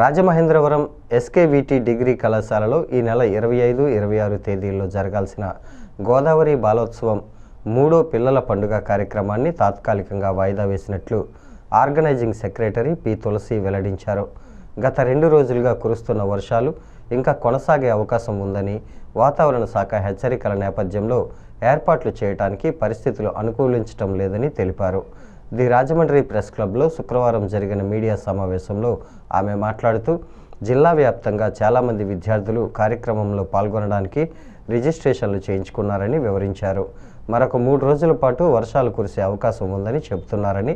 Rajamahendravaram SKVT degree కళాశాలలో ఈ నెల ఇరవై ఐదు ఇరవై ఆరు తేదీల్లో జరగాల్సిన గోదావరి బాలోత్సవం మూడో పిల్లల పండుగ కార్యక్రమాన్ని తాత్కాలికంగా వాయిదా వేసినట్లు ఆర్గనైజింగ్ సెక్రటరీ పి తులసి వెల్లడించారు. గత రెండు రోజులుగా కురుస్తున్న వర్షాలు ఇంకా కొనసాగే అవకాశం ఉందని వాతావరణ శాఖ హెచ్చరికల నేపథ్యంలో ఏర్పాట్లు చేయడానికి పరిస్థితులు అనుకూలించటం లేదని తెలిపారు. ది రాజమండ్రి ప్రెస్ క్లబ్లో శుక్రవారం జరిగిన మీడియా సమావేశంలో ఆమె మాట్లాడుతూ జిల్లా వ్యాప్తంగా చాలామంది విద్యార్థులు కార్యక్రమంలో పాల్గొనడానికి రిజిస్ట్రేషన్లు చేయించుకున్నారని వివరించారు. మరొక మూడు రోజుల పాటు వర్షాలు కురిసే అవకాశం ఉందని చెబుతున్నారని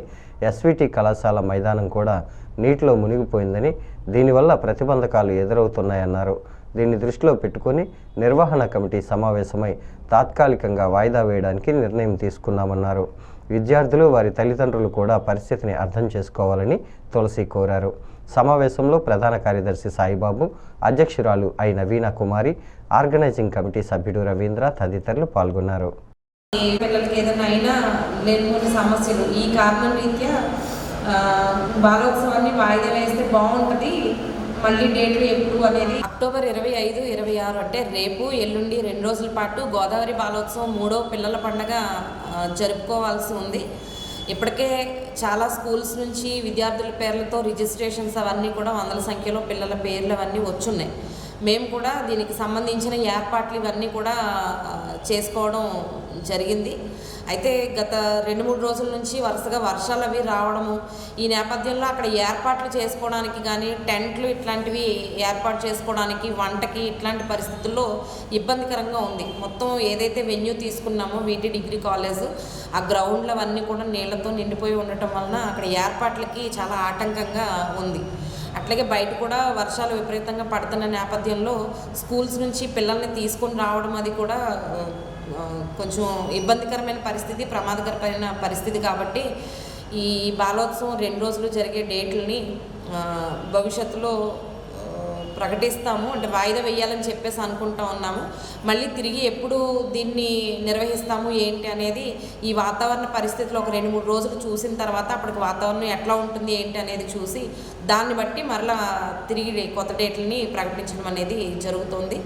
ఎస్విటి కళాశాల మైదానం కూడా నీటిలో మునిగిపోయిందని దీనివల్ల ప్రతిబంధకాలు ఎదురవుతున్నాయన్నారు. దీన్ని దృష్టిలో పెట్టుకొని నిర్వహణ కమిటీ సమావేశమై తాత్కాలికంగా వాయిదా వేయడానికి నిర్ణయం తీసుకున్నామన్నారు. విద్యార్థులు వారి తల్లిదండ్రులు కూడా పరిస్థితిని అర్థం చేసుకోవాలని తులసి కోరారు. సమావేశంలో ప్రధాన కార్యదర్శి సాయిబాబు అధ్యక్షురాలు అయిన నవీన కుమారి ఆర్గనైజింగ్ కమిటీ సభ్యుడు రవీంద్ర తదితరులు పాల్గొన్నారు. పిల్లలకి ఏదైనా అయినా లేని సమస్యలు ఈ కారణం రీత్యా బాలోత్సవాన్ని వాయిదా వేస్తే బాగుంటుంది. మళ్ళీ డేట్లు ఎప్పుడు అనేది అక్టోబర్ ఇరవై ఐదు ఇరవై ఆరు అంటే రేపు ఎల్లుండి రెండు రోజుల పాటు గోదావరి బాలోత్సవం మూడో పిల్లల పండగ జరుపుకోవాల్సి ఉంది. ఇప్పటికే చాలా స్కూల్స్ నుంచి విద్యార్థుల పేర్లతో రిజిస్ట్రేషన్స్ అవన్నీ కూడా వందల సంఖ్యలో పిల్లల పేర్లు అవన్నీ వచ్చున్నాయి. మేము కూడా దీనికి సంబంధించిన ఏర్పాట్లు ఇవన్నీ కూడా చేసుకోవడం జరిగింది. అయితే గత రెండు మూడు రోజుల నుంచి వరుసగా వర్షాలు అవి రావడము ఈ నేపథ్యంలో అక్కడ ఏర్పాట్లు చేసుకోవడానికి కానీ టెంట్లు ఇట్లాంటివి ఏర్పాటు చేసుకోవడానికి వంటకి ఇట్లాంటి పరిస్థితుల్లో ఇబ్బందికరంగా ఉంది. మొత్తం ఏదైతే వెన్యూ తీసుకున్నామో వీటి డిగ్రీ కాలేజ్ ఆ గ్రౌండ్లు అవన్నీ కూడా నీళ్ళతో నిండిపోయి ఉండటం వలన అక్కడ ఏర్పాట్లకి చాలా ఆటంకంగా ఉంది. అట్లాగే బయట కూడా వర్షాలు విపరీతంగా పడుతున్న నేపథ్యంలో స్కూల్స్ నుంచి పిల్లల్ని తీసుకొని రావడం అది కూడా కొంచెం ఇబ్బందికరమైన పరిస్థితి ప్రమాదకరమైన పరిస్థితి కాబట్టి ఈ బాలోత్సవం రెండు రోజులు జరిగే డేట్లని భవిష్యత్తులో ప్రకటిస్తాము. అంటే వాయిదా వేయాలని చెప్పేసి అనుకుంటా ఉన్నాము. మళ్ళీ తిరిగి ఎప్పుడు దీన్ని నిర్వహిస్తాము ఏంటి అనేది ఈ వాతావరణ పరిస్థితులు ఒక రెండు మూడు రోజులు చూసిన తర్వాత అప్పటికి వాతావరణం ఎట్లా ఉంటుంది ఏంటి అనేది చూసి దాన్ని బట్టి మరలా తిరిగి కొత్త డేట్లని ప్రకటించడం అనేది జరుగుతుంది.